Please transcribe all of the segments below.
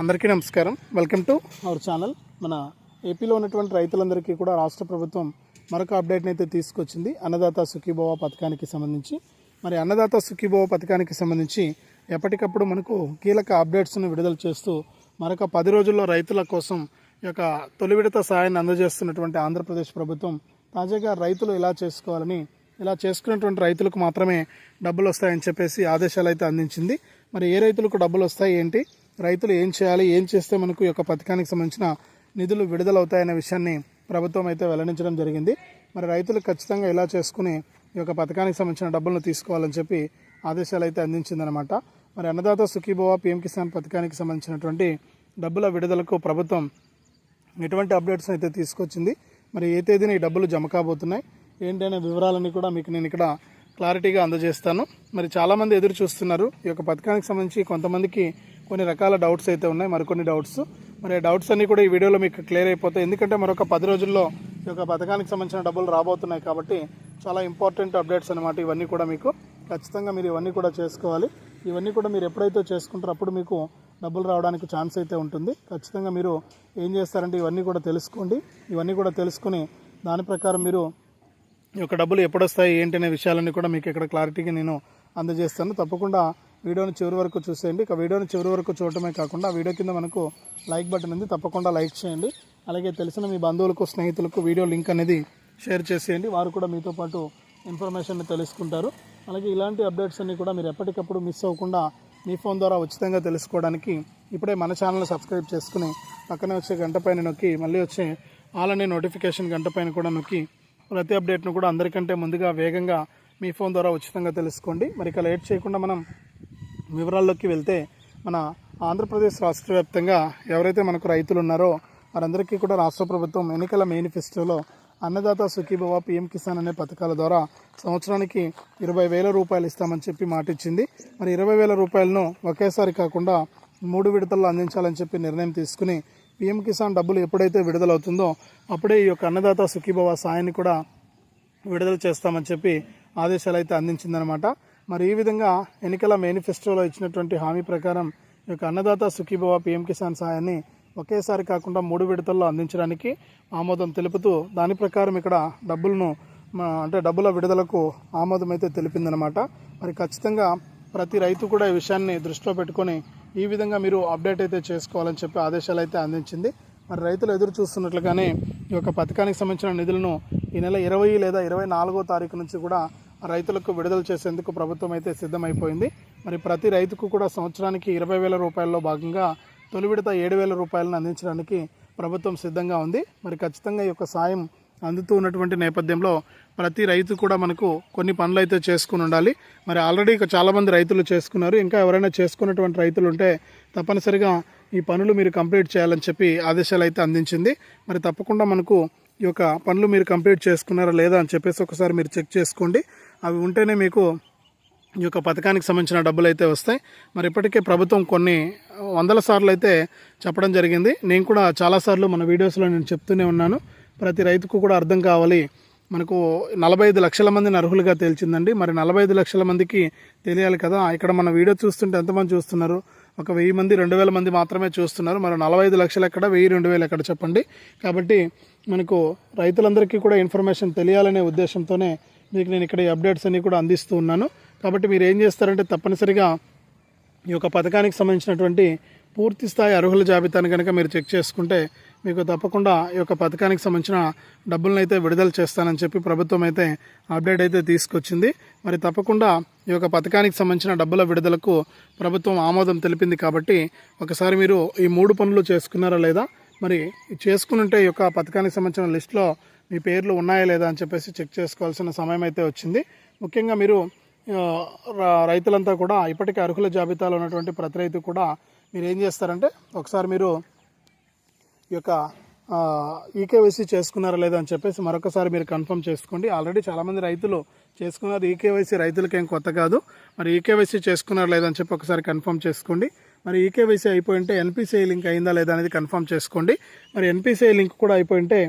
అందరికీ నమస్కారం. Welcome to our channel మన ఏపీలో ఉన్నటువంటి రైతులందరికీ కూడా రాష్ట్ర ప్రభుత్వం మరొక అప్డేట్ని అయితే తీసుకొచ్చింది. అన్నదాత సుఖీభవ పథకానికి సంబంధించి. మరి అన్నదాత సుఖీభవ పథకానికి సంబంధించి ఎప్పటికప్పుడు మనకు కీలక అప్డేట్స్ను విడుదల చేస్తూ మరొక పది రోజుల్లో రైతుల కోసం యొక్క తొలి విడత సాయాన్ని అందజేస్తున్నటువంటి ఆంధ్రప్రదేశ్ ప్రభుత్వం తాజాగా రైతులు ఇలా చేసుకోవాలని ఇలా చేసుకున్నటువంటి రైతులకు మాత్రమే డబ్బులు వస్తాయని చెప్పేసి ఆదేశాలు అయితే అందించింది. మరి ఏ రైతులకు డబ్బులు వస్తాయి ఏంటి? రైతులు ఏం చేయాలి ఏం చేస్తే మనకు ఈ యొక్క పథకానికి సంబంధించిన నిధులు విడుదలవుతాయనే విషయాన్ని ప్రభుత్వం అయితే వెల్లడించడం జరిగింది. మరి రైతులు ఖచ్చితంగా ఇలా చేసుకుని ఈ యొక్క పథకానికి సంబంధించిన డబ్బులను తీసుకోవాలని చెప్పి ఆదేశాలు అయితే అందించిందనమాట మరి అన్నదాత సుఖీభవ పిఎం కిసాన్ పథకానికి సంబంధించినటువంటి డబ్బుల విడుదలకు ప్రభుత్వం ఎటువంటి అప్డేట్స్ అయితే తీసుకొచ్చింది? మరి ఏ తేదీన ఈ డబ్బులు జమ కాబోతున్నాయి? ఏంటనే వివరాలన్నీ కూడా మీకు నేను ఇక్కడ క్లారిటీగా అందజేస్తాను. మరి చాలామంది ఎదురు చూస్తున్నారు ఈ యొక్క పథకానికి సంబంధించి కొంతమందికి కొన్ని రకాల డౌట్స్ అయితే ఉన్నాయి. మరికొన్ని డౌట్స్ మరి డౌట్స్ అన్నీ కూడా ఈ వీడియోలో మీకు క్లియర్ అయిపోతాయి. ఎందుకంటే మరొక పది రోజుల్లో ఈ యొక్క పథకానికి సంబంధించిన డబ్బులు రాబోతున్నాయి కాబట్టి చాలా ఇంపార్టెంట్ అప్డేట్స్ అనమాట ఇవన్నీ కూడా మీకు ఖచ్చితంగా మీరు ఇవన్నీ కూడా చేసుకోవాలి. ఇవన్నీ కూడా మీరు ఎప్పుడైతే చేసుకుంటారో అప్పుడు మీకు డబ్బులు రావడానికి ఛాన్స్ అయితే ఉంటుంది. ఖచ్చితంగా మీరు ఏం చేస్తారంటే ఇవన్నీ కూడా తెలుసుకోండి. ఇవన్నీ కూడా తెలుసుకుని దాని ప్రకారం మీరు ఈ యొక్క డబ్బులు ఎప్పుడొస్తాయి ఏంటనే విషయాలన్నీ కూడా మీకు ఇక్కడ క్లారిటీగా నేను అందజేస్తాను. తప్పకుండా వీడియోని చివరి వరకు చూసేయండి. ఇక వీడియోని చివరి వరకు చూడటమే కాకుండా వీడియో కింద మనకు లైక్ బటన్ ఉంది. తప్పకుండా లైక్ చేయండి. అలాగే తెలిసిన మీ బంధువులకు స్నేహితులకు వీడియో లింక్ అనేది షేర్ చేసేయండి. వారు కూడా మీతో పాటు ఇన్ఫర్మేషన్ తెలుసుకుంటారు. అలాగే ఇలాంటి అప్డేట్స్ అన్నీ కూడా మీరు ఎప్పటికప్పుడు మిస్ అవ్వకుండా మీ ఫోన్ ద్వారా ఉచితంగా తెలుసుకోవడానికి ఇప్పుడే మన ఛానల్ సబ్స్క్రైబ్ చేసుకుని పక్కనే వచ్చే గంట పైన నొక్కి మళ్ళీ వచ్చే ఆల్ అనే నోటిఫికేషన్ గంట పైన కూడా నొక్కి ప్రతి అప్డేట్ను కూడా అందరికంటే ముందుగా వేగంగా మీ ఫోన్ ద్వారా ఉచితంగా తెలుసుకోండి. మరి ఇక లేట్ చేయకుండా మనం వివరాల్లోకి వెళ్తే మన ఆంధ్రప్రదేశ్ రాష్ట్ర వ్యాప్తంగా ఎవరైతే మనకు రైతులు ఉన్నారో వారందరికీ కూడా రాష్ట్ర ప్రభుత్వం ఎన్నికల మేనిఫెస్టోలో అన్నదాత సుఖీభవ పిఎం కిసాన్ అనే పథకాల ద్వారా సంవత్సరానికి ఇరవై వేల రూపాయలు ఇస్తామని చెప్పి మాట ఇచ్చింది మరి ఇరవై వేల రూపాయలను ఒకేసారి కాకుండా మూడు విడతల్లో అందించాలని చెప్పి నిర్ణయం తీసుకుని పిఎం కిసాన్ డబ్బులు ఎప్పుడైతే విడుదలవుతుందో అప్పుడే ఈ యొక్క అన్నదాత సుఖీభవ సాయాన్ని కూడా విడుదల చేస్తామని చెప్పి ఆదేశాలు అయితే అందించిందనమాట. మరి ఈ విధంగా ఎన్నికల మేనిఫెస్టోలో ఇచ్చినటువంటి హామీ ప్రకారం ఈ యొక్క అన్నదాత సుఖీభవ పిఎం కిసాన్ సాయాన్ని ఒకేసారి కాకుండా మూడు విడతల్లో అందించడానికి ఆమోదం తెలుపుతూ దాని ప్రకారం ఇక్కడ డబ్బులను అంటే డబ్బుల విడుదలకు ఆమోదం అయితే తెలిపిందనమాట మరి ఖచ్చితంగా ప్రతి రైతు కూడా ఈ విషయాన్ని దృష్టిలో పెట్టుకొని ఈ విధంగా మీరు అప్డేట్ అయితే చేసుకోవాలని చెప్పి ఆదేశాలు అయితే అందించింది. మరి రైతులు ఎదురు చూస్తున్నట్లుగానే ఈ యొక్క పథకానికి సంబంధించిన నిధులను ఈ నెల ఇరవై లేదా ఇరవై నాలుగో తారీఖు నుంచి కూడా రైతులకు విడుదల చేసేందుకు ప్రభుత్వం అయితే సిద్ధమైపోయింది. మరి ప్రతి రైతుకు కూడా సంవత్సరానికి ఇరవై వేల రూపాయల్లో భాగంగా తొలి విడత ఏడు వేల రూపాయలను అందించడానికి ప్రభుత్వం సిద్ధంగా ఉంది. మరి ఖచ్చితంగా ఈ యొక్క సాయం అందుతూ ఉన్నటువంటి నేపథ్యంలో ప్రతి రైతు కూడా మనకు కొన్ని పనులు అయితే చేసుకుని ఉండాలి. మరి ఆల్రెడీ చాలామంది రైతులు చేసుకున్నారు. ఇంకా ఎవరైనా చేసుకున్నటువంటి రైతులు ఉంటే తప్పనిసరిగా ఈ పనులు మీరు కంప్లీట్ చేయాలని చెప్పి ఆదేశాలు అయితే అందించింది. మరి తప్పకుండా మనకు ఈ యొక్క పనులు మీరు కంప్లీట్ చేసుకున్నారా లేదా అని చెప్పేసి ఒకసారి మీరు చెక్ చేసుకోండి. అవి ఉంటేనే మీకు ఈ యొక్క పథకానికి సంబంధించిన డబ్బులు అయితే వస్తాయి. మరి ఇప్పటికే ప్రభుత్వం కొన్ని వందల సార్లు అయితే చెప్పడం జరిగింది. నేను కూడా చాలాసార్లు మన వీడియోస్లో నేను చెప్తూనే ఉన్నాను. ప్రతి రైతుకు కూడా అర్థం కావాలి. మనకు నలభై ఐదు లక్షల మందిని అర్హులుగా తేల్చిందండి. మరి నలభై ఐదు లక్షల మందికి తెలియాలి కదా. ఇక్కడ మన వీడియో చూస్తుంటే ఎంతమంది చూస్తున్నారు? ఒక వెయ్యి మంది రెండు వేల మంది మాత్రమే చూస్తున్నారు. మరి నలభై ఐదు లక్షలు ఎక్కడ? వెయ్యి రెండు వేలు ఎక్కడ చెప్పండి? కాబట్టి మనకు రైతులందరికీ కూడా ఇన్ఫర్మేషన్ తెలియాలనే ఉద్దేశంతోనే మీకు నేను ఇక్కడ ఈ అప్డేట్స్ అన్ని కూడా అందిస్తూ ఉన్నాను. కాబట్టి మీరు ఏం చేస్తారంటే తప్పనిసరిగా ఈ యొక్క పథకానికి సంబంధించినటువంటి పూర్తి స్థాయి అర్హుల జాబితాను కనుక మీరు చెక్ చేసుకుంటే మీకు తప్పకుండా ఈ యొక్క పథకానికి సంబంధించిన డబ్బులను అయితే విడుదల చేస్తానని చెప్పి ప్రభుత్వం అయితే అప్డేట్ అయితే తీసుకొచ్చింది. మరి తప్పకుండా ఈ యొక్క పథకానికి సంబంధించిన డబ్బుల విడుదలకు ప్రభుత్వం ఆమోదం తెలిపింది కాబట్టి ఒకసారి మీరు ఈ మూడు పనులు చేసుకున్నారా లేదా? మరి చేసుకుని ఉంటే ఈ యొక్క పథకానికి సంబంధించిన లిస్టులో మీ పేర్లు ఉన్నాయా లేదా అని చెప్పేసి చెక్ చేసుకోవాల్సిన సమయం అయితే వచ్చింది. ముఖ్యంగా మీరు రైతులంతా కూడా ఇప్పటికే అర్హుల జాబితాలో ఉన్నటువంటి ప్రతి రైతు కూడా మీరు ఏం చేస్తారంటే ఒకసారి మీరు ఈ యొక్క ఈకేవైసీ చేసుకున్నారా లేదా అని చెప్పేసి మరొకసారి మీరు కన్ఫర్మ్ చేసుకోండి. ఆల్రెడీ చాలామంది రైతులు చేసుకున్నారు ఈకేవైసీ రైతులకేం ఏం కొత్త కాదు. మరి ఈకేవైసీ చేసుకున్నారా లేదా అని చెప్పి ఒకసారి కన్ఫర్మ్ చేసుకోండి. మరి ఈకేవైసీ అయిపోయి ఉంటే ఎన్పిసిఐ లింక్ అయిందా లేదా అనేది కన్ఫర్మ్ చేసుకోండి. మరి ఎన్పిసిఐ లింక్ కూడా అయిపోయి ఉంటే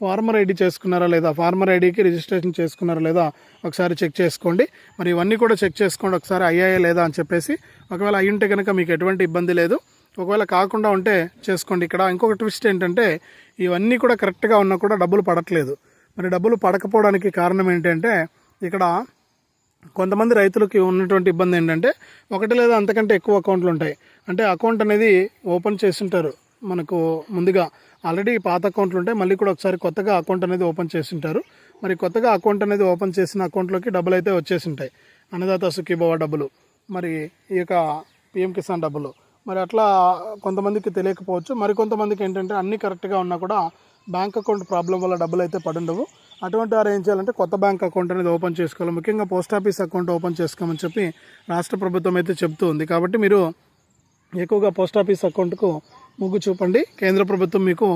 ఫార్మర్ ఐడి చేసుకున్నారా లేదా? ఫార్మర్ ఐడికి రిజిస్ట్రేషన్ చేసుకున్నారా లేదా? ఒకసారి చెక్ చేసుకోండి. మరి ఇవన్నీ కూడా చెక్ చేసుకోండి. ఒకసారి అయ్యాయా లేదా అని చెప్పేసి. ఒకవేళ అయ్యుంటే కనుక మీకు ఎటువంటి ఇబ్బంది లేదు. ఒకవేళ కాకుండా ఉంటే చేసుకోండి. ఇక్కడ ఇంకొక ట్విస్ట్ ఏంటంటే ఇవన్నీ కూడా కరెక్ట్గా ఉన్నా కూడా డబ్బులు పడట్లేదు. మరి డబ్బులు పడకపోవడానికి కారణం ఏంటంటే ఇక్కడ కొంతమంది రైతులకి ఉన్నటువంటి ఇబ్బంది ఏంటంటే ఒకటి లేదా అంతకంటే ఎక్కువ అకౌంట్లు ఉంటాయి. అంటే అకౌంట్ అనేది ఓపెన్ చేస్తుంటారు మనకు ముందుగా. ఆల్రెడీ పాత అకౌంట్లు ఉంటాయి మళ్ళీ కూడా ఒకసారి కొత్తగా అకౌంట్ అనేది ఓపెన్ చేసింటారు. మరి కొత్తగా అకౌంట్ అనేది ఓపెన్ చేసిన అకౌంట్లోకి డబ్బులు అయితే వచ్చేసి ఉంటాయి అన్నదాత సుఖీభవ డబ్బులు మరి ఈ యొక్క పిఎం కిసాన్ డబ్బులు. మరి అట్లా కొంతమందికి తెలియకపోవచ్చు. మరి కొంతమందికి ఏంటంటే అన్నీ కరెక్ట్గా ఉన్నా కూడా బ్యాంక్ అకౌంట్ ప్రాబ్లం వల్ల డబ్బులు అయితే పడుండవు. అటువంటి వారు ఏం చేయాలంటే కొత్త బ్యాంక్ అకౌంట్ అనేది ఓపెన్ చేసుకోవాలి. ముఖ్యంగా పోస్ట్ ఆఫీస్ అకౌంట్ ఓపెన్ చేసుకోమని చెప్పి రాష్ట్ర ప్రభుత్వం అయితే చెప్తూ ఉంది. కాబట్టి మీరు ఎక్కువగా పోస్ట్ ఆఫీస్ అకౌంట్కు మొగ్గు చూపండి. కేంద్ర ప్రభుత్వం మీకు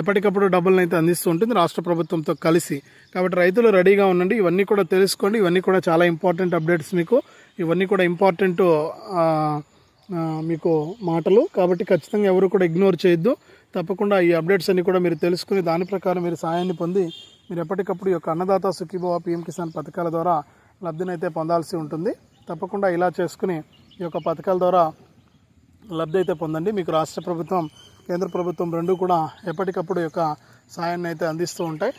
ఎప్పటికప్పుడు డబ్బులను అయితే అందిస్తూ ఉంటుంది. రాష్ట్ర ప్రభుత్వంతో కలిసి. కాబట్టి రైతులు రెడీగా ఉండండి. ఇవన్నీ కూడా తెలుసుకోండి. ఇవన్నీ కూడా చాలా ఇంపార్టెంట్ అప్డేట్స్ మీకు. ఇవన్నీ కూడా ఇంపార్టెంట్ మీకు మాటలు. కాబట్టి ఖచ్చితంగా ఎవరు కూడా ఇగ్నోర్ చేయొద్దు. తప్పకుండా ఈ అప్డేట్స్ అన్ని కూడా మీరు తెలుసుకుని దాని ప్రకారం మీరు సాయాన్ని పొంది మీరు ఎప్పటికప్పుడు ఈ యొక్క అన్నదాత సుఖీభవ పిఎం కిసాన్ పథకాల ద్వారా లబ్ధినైతే పొందాల్సి ఉంటుంది. తప్పకుండా ఇలా చేసుకుని ఈ యొక్క పథకాల ద్వారా లబ్ధి అయితే పొందండి. మీకు రాష్ట్ర ప్రభుత్వం కేంద్ర ప్రభుత్వం రెండు కూడా ఎప్పటికప్పుడు యొక్క సాయాన్ని అయితే అందిస్తూ ఉంటాయి.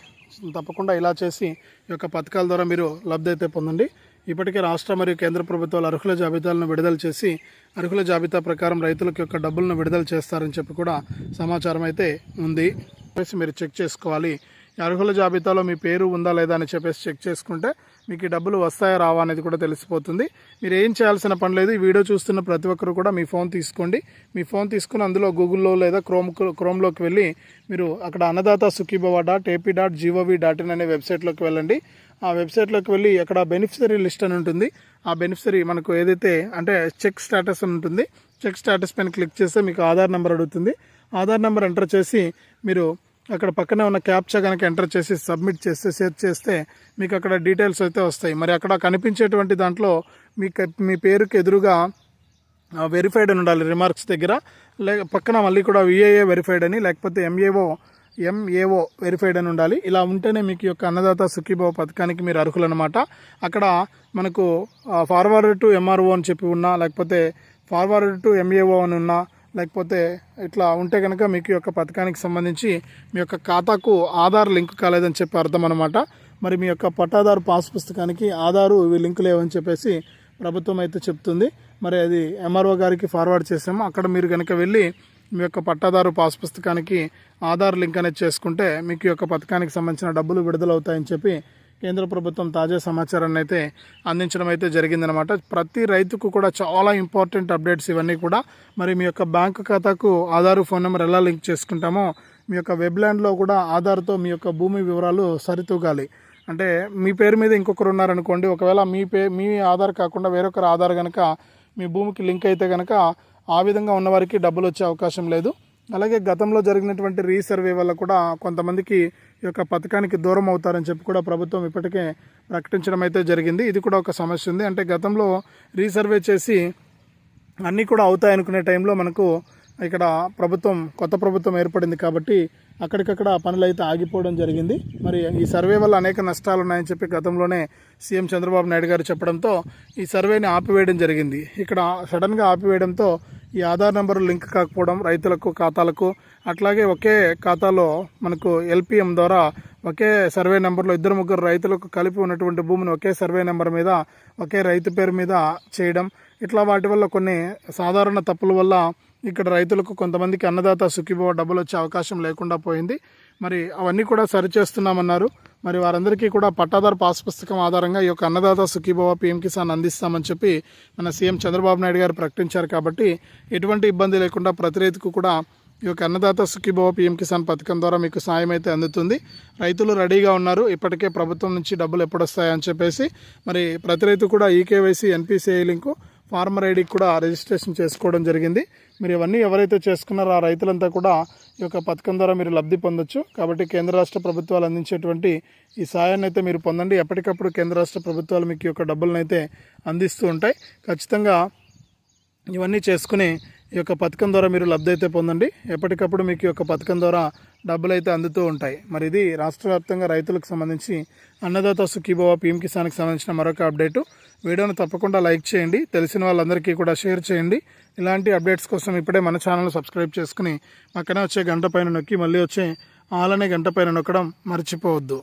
తప్పకుండా ఇలా చేసి ఈ యొక్క పథకాల ద్వారా మీరు లబ్ధి అయితే పొందండి. ఇప్పటికే రాష్ట్ర మరియు కేంద్ర ప్రభుత్వాలు అర్హుల జాబితాలను విడుదల చేసి అర్హుల జాబితా ప్రకారం రైతులకు యొక్క డబ్బులను విడుదల చేస్తారని చెప్పి కూడా సమాచారం అయితే ఉంది. చెప్పేసి మీరు చెక్ చేసుకోవాలి. ఈ అర్హుల జాబితాలో మీ పేరు ఉందా లేదా అని చెప్పేసి చెక్ చేసుకుంటే మీకు డబ్బులు వస్తాయా రావా అనేది కూడా తెలిసిపోతుంది. మీరు ఏం చేయాల్సిన పని లేదు. ఈ వీడియో చూస్తున్న ప్రతి ఒక్కరు కూడా మీ ఫోన్ తీసుకోండి. మీ ఫోన్ తీసుకుని అందులో గూగుల్లో లేదా క్రోమ్ క్రోమ్లోకి వెళ్ళి మీరు అక్కడ Annadata Sukhibhava dot AP dot G O V dot వెబ్సైట్లోకి వెళ్ళండి. ఆ వెబ్సైట్లోకి వెళ్ళి అక్కడ బెనిఫిషరీ లిస్ట్ అని ఉంటుంది. ఆ బెనిఫిషరీ మనకు ఏదైతే అంటే చెక్ స్టేటస్ అని ఉంటుంది. చెక్ స్టేటస్ పైన క్లిక్ చేస్తే మీకు ఆధార్ నెంబర్ అడుగుతుంది. ఆధార్ నెంబర్ ఎంటర్ చేసి మీరు అక్కడ పక్కనే ఉన్న క్యాప్చా కనుక ఎంటర్ చేసి సబ్మిట్ చేస్తే సెర్చ్ చేస్తే మీకు అక్కడ డీటెయిల్స్ అయితే వస్తాయి. మరి అక్కడ కనిపించేటువంటి దాంట్లో మీ మీ పేరుకి ఎదురుగా వెరిఫైడ్ అని ఉండాలి రిమార్క్స్ దగ్గర. లేక పక్కన మళ్ళీ కూడా విఏఏ వెరిఫైడ్ అని లేకపోతే ఎంఏఓ ఎంఏఓ వెరిఫైడ్ అని ఉండాలి. ఇలా ఉంటేనే మీకు యొక్క అన్నదాత సుఖీభావ పథకానికి మీరు అర్హులు అనమాట అక్కడ మనకు ఫార్వర్డ్ టు ఎంఆర్ఓ అని చెప్పి ఉన్నా లేకపోతే ఫార్వర్డ్ టు ఎంఏఓ అని ఉన్నా లేకపోతే ఇట్లా ఉంటే కనుక మీకు ఈ యొక్క పథకానికి సంబంధించి మీ యొక్క ఖాతాకు ఆధార్ లింక్ కాలేదని చెప్పి అర్థం అనమాట మరి మీ యొక్క పట్టాదారు పాస్ పుస్తకానికి ఆధారు ఇవి లింక్ లేవని చెప్పేసి ప్రభుత్వం అయితే చెప్తుంది. మరి అది ఎంఆర్ఓ గారికి ఫార్వర్డ్ చేసాము. అక్కడ మీరు కనుక వెళ్ళి మీ యొక్క పట్టాదారు పాస్ పుస్తకానికి ఆధార్ లింక్ అనేది చేసుకుంటే మీకు ఈ యొక్క పథకానికి సంబంధించిన డబ్బులు విడుదలవుతాయని చెప్పి కేంద్ర ప్రభుత్వం తాజా సమాచారాన్ని అయితే అందించడం అయితే జరిగిందనమాట ప్రతి రైతుకు కూడా చాలా ఇంపార్టెంట్ అప్డేట్స్ ఇవన్నీ కూడా. మరి మీ యొక్క బ్యాంకు ఖాతాకు ఆధార్ ఫోన్ నెంబర్ ఎలా లింక్ చేసుకుంటామో మీ యొక్క వెబ్లాండ్లో కూడా ఆధార్తో మీ యొక్క భూమి వివరాలు సరితూగాలి. అంటే మీ పేరు మీద ఇంకొకరు ఉన్నారనుకోండి ఒకవేళ మీ పే మీ ఆధార్ కాకుండా వేరొకరు ఆధార్ కనుక మీ భూమికి లింక్ అయితే కనుక ఆ విధంగా ఉన్నవారికి డబ్బులు వచ్చే అవకాశం లేదు. అలాగే గతంలో జరిగినటువంటి రీసర్వే వల్ల కూడా కొంతమందికి ఈ యొక్క పథకానికి దూరం అవుతారని చెప్పి కూడా ప్రభుత్వం ఇప్పటికే ప్రకటించడం అయితే జరిగింది. ఇది కూడా ఒక సమస్య ఉంది. అంటే గతంలో రీసర్వే చేసి అన్నీ కూడా అవుతాయి అనుకునే టైంలో మనకు ఇక్కడ ప్రభుత్వం కొత్త ప్రభుత్వం ఏర్పడింది కాబట్టి అక్కడికక్కడ పనులు అయితే ఆగిపోవడం జరిగింది. మరి ఈ సర్వే వల్ల అనేక నష్టాలు ఉన్నాయని చెప్పి గతంలోనే సీఎం చంద్రబాబు నాయుడు గారు చెప్పడంతో ఈ సర్వేని ఆపివేయడం జరిగింది. ఇక్కడ సడన్గా ఆపివేయడంతో ఈ ఆధార్ నెంబర్ లింక్ కాకపోవడం రైతులకు ఖాతాలకు అట్లాగే ఒకే ఖాతాలో మనకు ఎల్పిఎం ద్వారా ఒకే సర్వే నెంబర్లో ఇద్దరు ముగ్గురు రైతులకు కలిపి ఉన్నటువంటి భూమిని ఒకే సర్వే నెంబర్ మీద ఒకే రైతు పేరు మీద చేయడం. ఇట్లా వాటి వల్ల కొన్ని సాధారణ తప్పుల వల్ల ఇక్కడ రైతులకు కొంతమందికి అన్నదాత సుఖీభవ డబ్బులు వచ్చే అవకాశం లేకుండా పోయింది. మరి అవన్నీ కూడా సరిచేస్తున్నామన్నారు మరి వారందరికీ కూడా పట్టాదారు పాస్ పుస్తకం ఆధారంగా ఈ యొక్క అన్నదాత సుఖీభవ పిఎం కిసాన్ అందిస్తామని చెప్పి మన సీఎం చంద్రబాబు నాయుడు గారు ప్రకటించారు కాబట్టి ఎటువంటి ఇబ్బంది లేకుండా ప్రతి రైతుకు కూడా ఈ యొక్క అన్నదాత సుఖీభవ పిఎం కిసాన్ పథకం ద్వారా మీకు సాయం అయితే అందుతుంది. రైతులు రెడీగా ఉన్నారు. ఇప్పటికే ప్రభుత్వం నుంచి డబ్బులు ఎప్పుడొస్తాయని చెప్పేసి మరి ప్రతి రైతు కూడా ఈకేవైసీ ఎన్పిసిఐ లింకు ఫార్మర్ ఐడికి కూడా రిజిస్ట్రేషన్ చేసుకోవడం జరిగింది. మీరు ఇవన్నీ ఎవరైతే చేసుకున్నారో ఆ రైతులంతా కూడా ఈ యొక్క పథకం ద్వారా మీరు లబ్ధి పొందొచ్చు. కాబట్టి కేంద్ర రాష్ట్ర ప్రభుత్వాలు అందించేటువంటి ఈ సాయాన్ని అయితే మీరు పొందండి. ఎప్పటికప్పుడు కేంద్ర రాష్ట్ర ప్రభుత్వాలు మీకు ఈ యొక్క డబ్బులను అయితే అందిస్తూ ఉంటాయి. ఖచ్చితంగా ఇవన్నీ చేసుకుని ఈ యొక్క పథకం ద్వారా మీరు లబ్ధి అయితే పొందండి. ఎప్పటికప్పుడు మీకు ఈ యొక్క పథకం ద్వారా డబ్బులు అయితే అందుతూ ఉంటాయి. మరి ఇది రాష్ట్ర వ్యాప్తంగా రైతులకు సంబంధించి అన్నదాత సుఖీభవ పీఎం కిసాన్కి సంబంధించిన మరొక అప్డేటు. వీడియోను తప్పకుండా లైక్ చేయండి. తెలిసిన వాళ్ళందరికీ కూడా షేర్ చేయండి. ఇలాంటి అప్డేట్స్ కోసం ఇప్పుడే మన ఛానల్ సబ్స్క్రైబ్ చేసుకుని పక్కనే వచ్చే గంట పైన నొక్కి మళ్ళీ వచ్చే ఆలనే గంట పైన నొక్కడం మర్చిపోవద్దు.